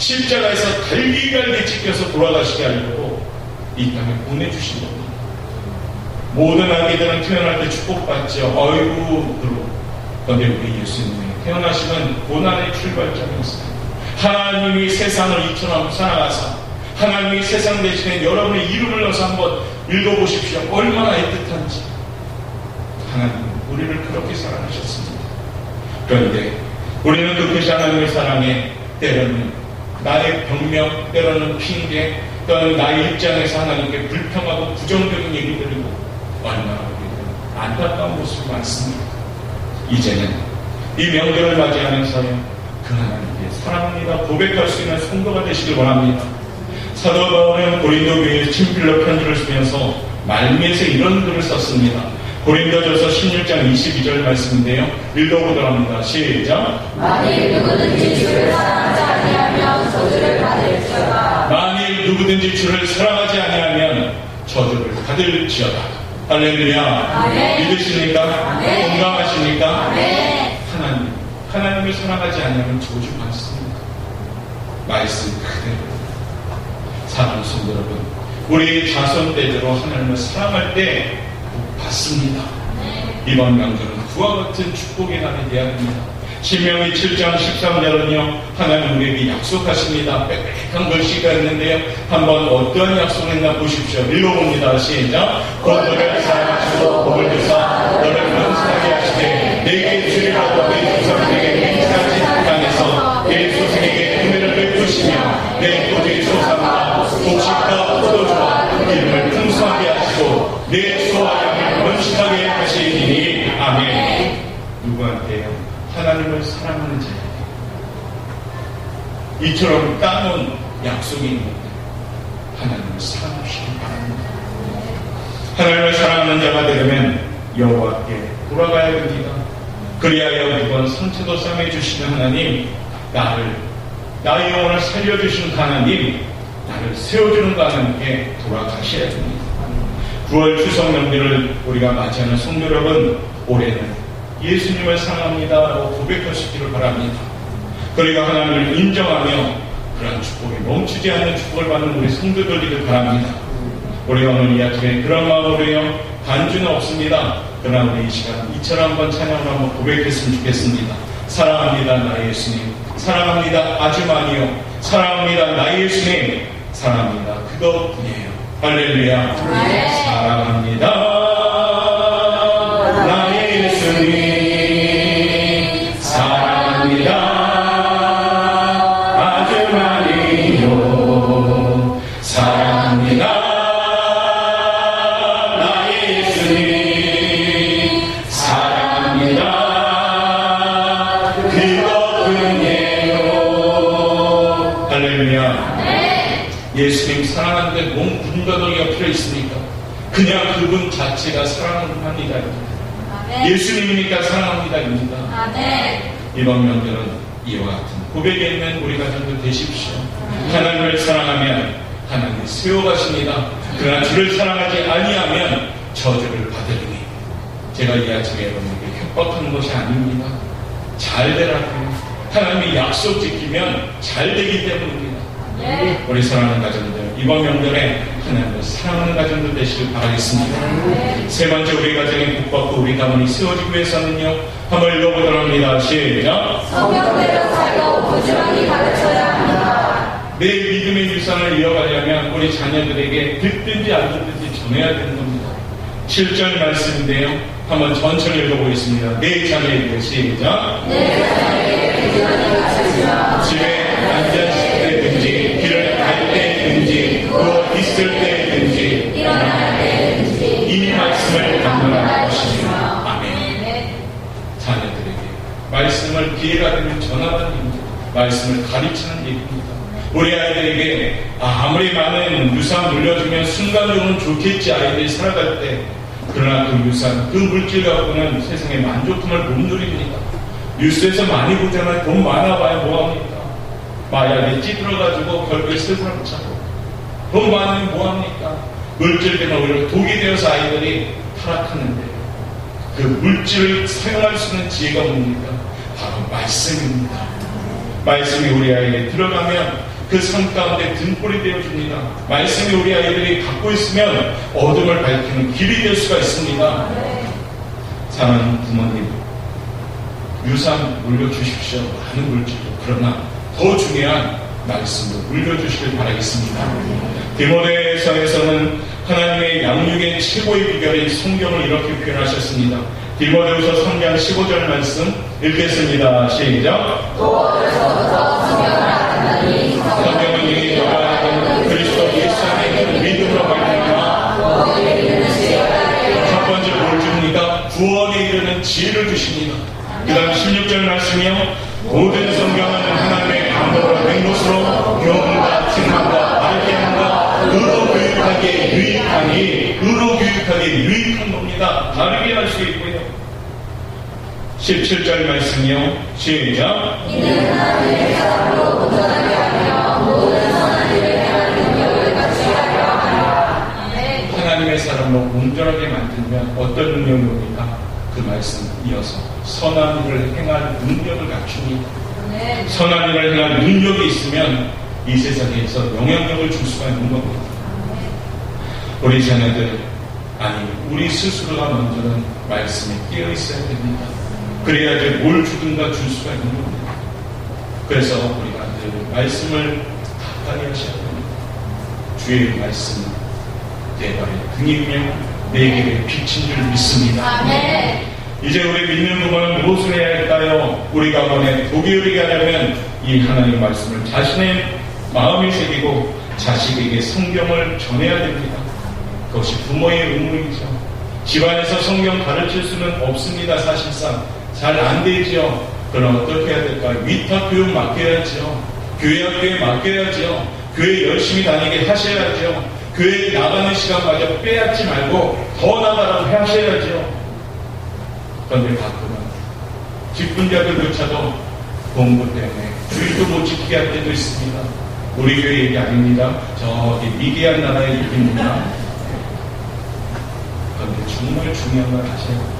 십자가에서 갈기갈기 찢겨서 돌아가시게 하려고 이 땅에 보내주신 겁니다. 모든 아기들은 태어날 때 축복받죠. 어이구. 그런데 우리 예수님이 태어나시는 고난의 출발점이었어요. 하나님이 세상을 이처럼 사랑하사 하나님이 세상 대신에 여러분의 이름을 넣어서 한번 읽어보십시오. 얼마나 애틋한지. 하나님은 우리를 그렇게 사랑하셨습니다. 그런데 우리는 그것이 하나님의 사랑에 때로는 나의 병명, 때로는 핑계, 또는 나의 입장에서 하나님께 불평하고 부정적인 얘기 들리고 얼마나 우리는 안타까운 모습이 많습니다. 이제는 이 명절을 맞이하면서요, 그 하나님께 사랑합니다. 고백할 수 있는 성도가 되시길 원합니다. 사도 바울은 고린도 교회에 친필로 편지를 쓰면서 말미에서 이런 글을 썼습니다. 고린도전서 16장 22절 말씀인데요. 읽어보도록 합니다. 시작. 만일 누구든지 주를 사랑 만일 누구든지 주를 사랑하지 아니하면 저주를 받을지어다. 할렐루야. 믿으십니까? 공감하십니까? 아멘. 하나님, 하나님을 사랑하지 않으면 저주 받습니다. 말씀 그대로. 사랑하는 성도 여러분, 우리 자손 때대로 하나님을 사랑할 때복 받습니다. 이번 명절은 그와 같은 축복의 날이 되어야 합니다. 신명기 7장 13절은요, 하나님 우리에게 약속하십니다. 빽빽한 글씨가 있는데요. 한번 어떠한 약속을 했나 보십시오. 읽어봅니다. 시작. 곧 너를 사랑하시고 복을 주사 너를 명사하게 하시되 내게 주리라고 내 조상에게 맹세하신 땅에서 내 소생에게 은혜를 베푸시며 내 토지 소산과 곡식과 포도주와 기름을 풍성하게 하시고 내 소와 양을 번식하게 하시니 아멘. 누구한테요? 하나님을 사랑하는 자에게 이처럼 따놓은 약속이 있는데 하나님을 사랑하시기 바랍니다. 하나님을 사랑하는 자가 되려면 여호와께 돌아가야 됩니다. 그리하여 이번 상처도 싸매 주시는 하나님, 나를 나의 영혼을 살려주시는 하나님, 나를 세워주는 하나님께 돌아가셔야 됩니다. 9월 추석 명절을 우리가 맞이하는 성도 여러분, 올해는 예수님을 사랑합니다라고 고백하시기를 바랍니다. 그리고 하나님을 인정하며 그런 축복이 멈추지 않는 축복을 받는 우리 성도들 되길 바랍니다. 우리가 오늘 이 아침에 그런 마음으로요, 반주는 없습니다. 그러나 우리 이 시간 이처럼 한번 찬양으로 한번 고백했으면 좋겠습니다. 사랑합니다, 나의 예수님. 사랑합니다, 아주 많이요. 사랑합니다, 나의 예수님. 사랑합니다, 그것뿐이에요. 할렐루야. 사랑합니다, 몸 군더더기가 필요 있습니까? 그냥 그분 자체가 사랑합니다. 아멘. 예수님이니까 사랑합니다 입니다. 아멘. 이번 명절은 이와 같은 고백에 있는 우리 가정들 되십시오. 하나님을 사랑하면 하나님이 세워가십니다. 그러나 주를 사랑하지 아니하면 저주를 받으리니 제가 이 아침에 여러분에게 협박하는 것이 아닙니다. 잘 되라고요. 하나님이 약속 지키면 잘 되기 때문입니다. 네. 우리 사랑하는 가정들 이번 명절에 하나님을 사랑하는 가정들 되시길 바라겠습니다. 세 번째 우리 가정의 복받고 우리 가문이 세워지기 위해서는요. 한번 읽어보도록 합니다. 시작. 성경대로 살고 부지런히 가르쳐야 합니다. 내 믿음의 유산을 이어가려면 우리 자녀들에게 듣든지 안 듣든지 전해야 되는 겁니다. 7절 말씀인데요. 한번 전체를 읽어보겠습니다. 내 자녀에게 시작. 내 자녀에게 부지런히 집에 앉 말씀을 가르치는 얘기입니다. 우리 아이들에게 아, 아무리 많은 유산 물려주면 순간적으로는 좋겠지 아이들이 살아갈 때 그러나 그 유산, 그 물질 갖고는 세상의 만족감을 못 누립니다. 뉴스에서 많이 보잖아요. 돈 많아봐야 뭐합니까? 마약에 찌들어가지고 결국에 스스로 차고 돈 많으면 뭐합니까? 물질 때문에 오히려 독이 되어서 아이들이 타락하는데 그 물질을 사용할 수 있는 지혜가 뭡니까? 바로 말씀입니다. 말씀이 우리 아이에게 들어가면 그 삶 가운데 등불이 되어줍니다. 말씀이 우리 아이들이 갖고 있으면 어둠을 밝히는 길이 될 수가 있습니다. 사랑하는 부모님, 유산 물려주십시오. 많은 물질도. 그러나 더 중요한 말씀도 물려주시길 바라겠습니다. 디모데서에서는 하나님의 양육의 최고의 비결인 성경을 이렇게 표현하셨습니다. 디모데후서 3장 15절 말씀 읽겠습니다. 시작. 지혜를 주십니다. 그 다음 16절 말씀이요. 모든 성경은 하나님의 감동으로 된 것으로 교훈과 증명과 바르게함과 의로 교육하기에 유익하니 의로 교육하기에 유익한 겁니다. 바르게 할수 있고요. 17절 말씀이요. 시작. 하나님의 사람으로 온전하게 만들면 어떤 능력이 옵니까? 그 말씀 이어서 선한 일을 행할 능력을 갖춥니다. 선한 일을 행할 능력이 있으면 이 세상에서 영향력을 줄 수가 있는 겁니다. 우리 자녀들, 아니, 우리 스스로가 먼저는 말씀에 끼어 있어야 됩니다. 그래야지 뭘 주든가 줄 수가 있는 겁니다. 그래서 우리가 늘 말씀을 가까이 하셔야 됩니다. 주의 말씀, 내 발의 등이며 내 길의 빛인 줄 믿습니다. 이제 우리 믿는 부모는 무엇을 해야 할까요? 우리 가문에 독이 흐르게 하려면 이 하나님 말씀을 자신의 마음에 새기고 자식에게 성경을 전해야 됩니다. 그것이 부모의 의무이죠. 집안에서 성경 가르칠 수는 없습니다, 사실상. 잘 안 되죠. 그럼 어떻게 해야 될까요? 위탁 교육 맡겨야죠. 교회 학교에 맡겨야죠. 교회 열심히 다니게 하셔야죠. 교회 나가는 시간마저 빼앗지 말고 더 나가라고 하셔야죠. 그런데 가끔은 직분자들조차도 공부 때문에 주일도 못 지키게 할 때도 있습니다. 우리 교회 얘기 아닙니다. 저기 미개한 나라의 얘기입니다. 그런데 정말 중요한 걸 하셔야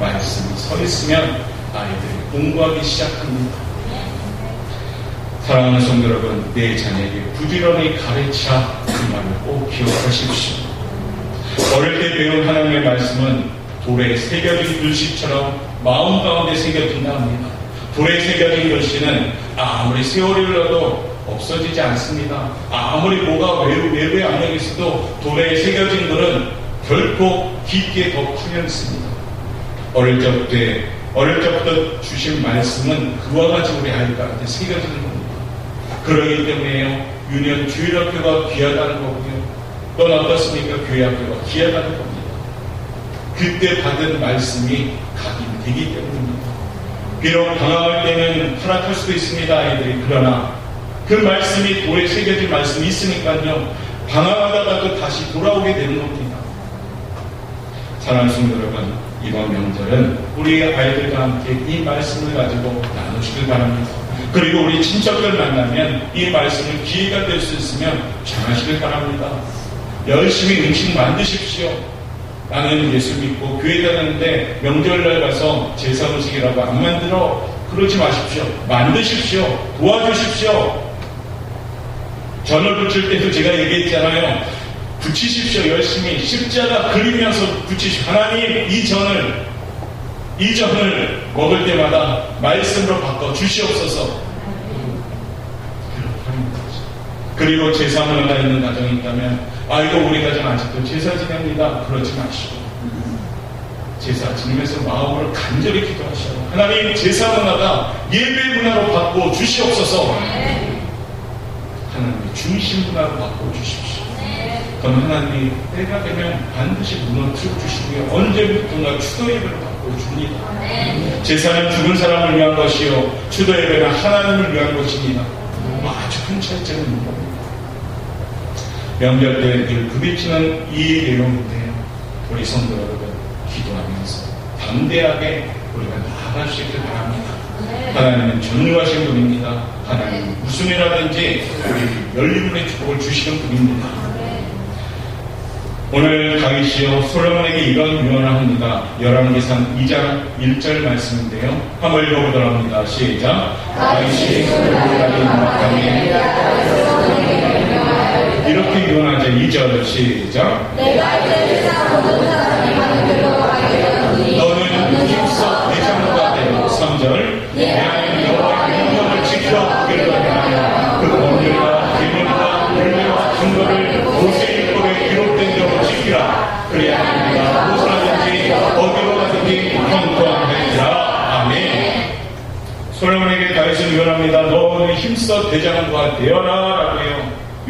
말씀이 서 있으면 아이들이 공부하기 시작합니다. 사랑하는 성도 여러분, 내 자녀에게 부지런히 가르쳐 그 말을 꼭 기억하십시오. 어릴 때 배운 하나님의 말씀은 돌에 새겨진 글씨처럼 마음 가운데 새겨진다 합니다. 돌에 새겨진 글씨는 아무리 세월이 흘러도 없어지지 않습니다. 아무리 뭐가 외부, 외부에 안에 있어도 돌에 새겨진 글은 결코 깊게 더 파여 있습니다. 어릴 적부터, 어릴 적부터 주신 말씀은 그와 같이 우리 아이들한테 새겨지는 겁니다. 그러기 때문에요, 유년 주일학교가 귀하다는 거고요. 또 어떻습니까? 교회학교가 귀하다는 겁니다. 그때 받은 말씀이 각인 되기 때문입니다. 비록 방황할 때는 타락할 수도 있습니다, 아이들이. 그러나 그 말씀이 돌에 새겨진 말씀이 있으니까요, 방황하다가도 다시 돌아오게 되는 겁니다. 사랑하는 성도 여러분, 이번 명절은 우리 아이들과 함께 이 말씀을 가지고 나누시길 바랍니다. 그리고 우리 친척들 만나면 이 말씀을 기회가 될 수 있으면 전하시길 바랍니다. 열심히 음식 만드십시오. 나는 예수 믿고 교회 다녔는데 명절날 가서 제사 음식이라고 안 만들어 그러지 마십시오. 만드십시오. 도와주십시오. 전을 붙일 때도 제가 얘기했잖아요. 붙이십시오. 열심히 십자가 그리면서 붙이십시오. 하나님 이 전을 이 전을 먹을 때마다 말씀으로 바꿔 주시옵소서. 그리고 제사 문화가 있는 가정이 있다면 아이고 우리 가정 아직도 제사 지냅니다. 그러지 마시고 제사 지내면서 마음을 간절히 기도하시고 하나님 제사 문화가 예배 문화로 바꿔 주시옵소서. 하나님의 중심 문화로 바꿔 주십시오. 그럼 하나님이 때가 되면 반드시 무너뜨려 주시고요. 언제부턴가 추도 예배를 바꿔 줍니다. 제사는 죽은 사람을 위한 것이요. 추도 예배는 하나님을 위한 것입니다. 아주 큰 차이점이 있는 겁니다. 명절 때늘 부딪히는 이 내용인데요. 우리 성도 여러분 기도하면서 담대하게 우리가 나아갈 수 있길 바랍니다. 하나님은 전능하신 분입니다. 하나님 무슨 일하든지 우리 열림의 축복을 주시는 분입니다. 오늘 다윗이요 솔로몬에게 이런 유언을 합니다. 열왕기상 2장 1절 말씀인데요. 한번 읽어보도록 합니다. 시작. 다윗이 솔로몬에게 이렇게 유언하자 2절 시작. 내가 이제 세상 모든 사람이 길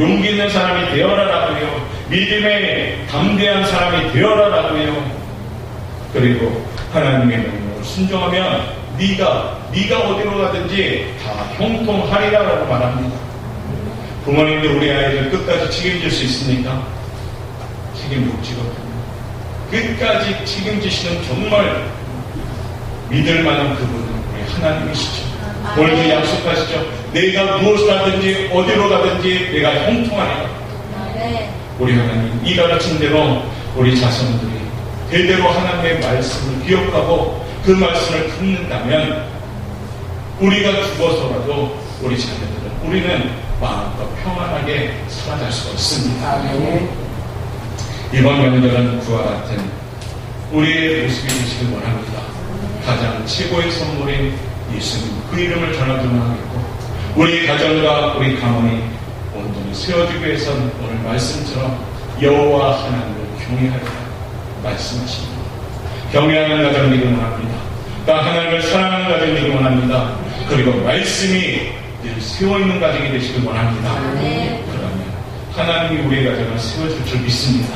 용기 있는 사람이 되어라 라고요 믿음에 담대한 사람이 되어라 라고요 그리고 하나님의 명령을 순종하면 네가 네가 어디로 가든지 다 형통하리라라고 말합니다. 부모님들 우리 아이들 끝까지 책임질 수 있습니까? 책임 못 지거든요. 끝까지 책임지시는 정말 믿을 만한 그분은 우리 하나님이시죠. 오늘도 약속하시죠. 내가 무엇을 하든지 어디로 가든지 내가 형통하리라. 네. 우리 하나님 이 가르친 대로 우리 자손들이 대대로 하나님의 말씀을 기억하고 그 말씀을 듣는다면 우리가 죽어서라도 우리 자녀들은 우리는 마음껏 평안하게 살아갈 수가 있습니다. 이번 명절은 그와 같은 우리의 모습이 되시길 원합니다. 가장 최고의 선물인 예수님 그 이름을 전하기만 하겠고 우리 가정과 우리 가문이 온전히 세워지기 위해서는 오늘 말씀처럼 여호와 하나님을 경외하리라 말씀하십니다. 경외하는 가정 되기 원합니다. 또 하나님을 사랑하는 가정 되기 원합니다. 그리고 말씀이 늘 세워있는 가정이 되시길 원합니다. 그러면 하나님이 우리의 가정을 세워줄 줄 믿습니다.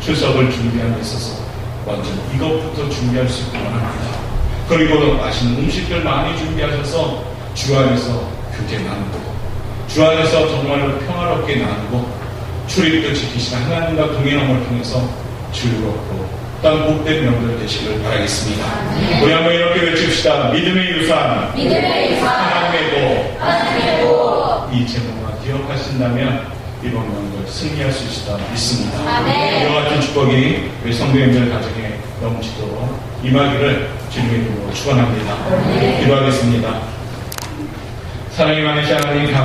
추석을 데 있어서 먼저 이것부터 준비할 수 있길 원합니다. 그리고 맛있는 음식들 많이 준비하셔서 주 안에서 교제 나누고 주 안에서 정말로 평화롭게 나누고 출입도 지키시는 하나님과 동행함을 통해서 즐겁고 땅 복된 명절 되시길 바라겠습니다. 우리 한번 이렇게 외칩시다. 믿음의 유산, 믿음의 유산 하나님의 복, 하나님의 복이 제목만 기억하신다면 이번 명절 승리할 수 있다 믿습니다. 이와 같은 축복이 우리 성도님들 가정에 넘치도록 임하기를 주님의 이름으로 축원합니다. 기도하겠습니다. 사랑이 많으신 하나님 감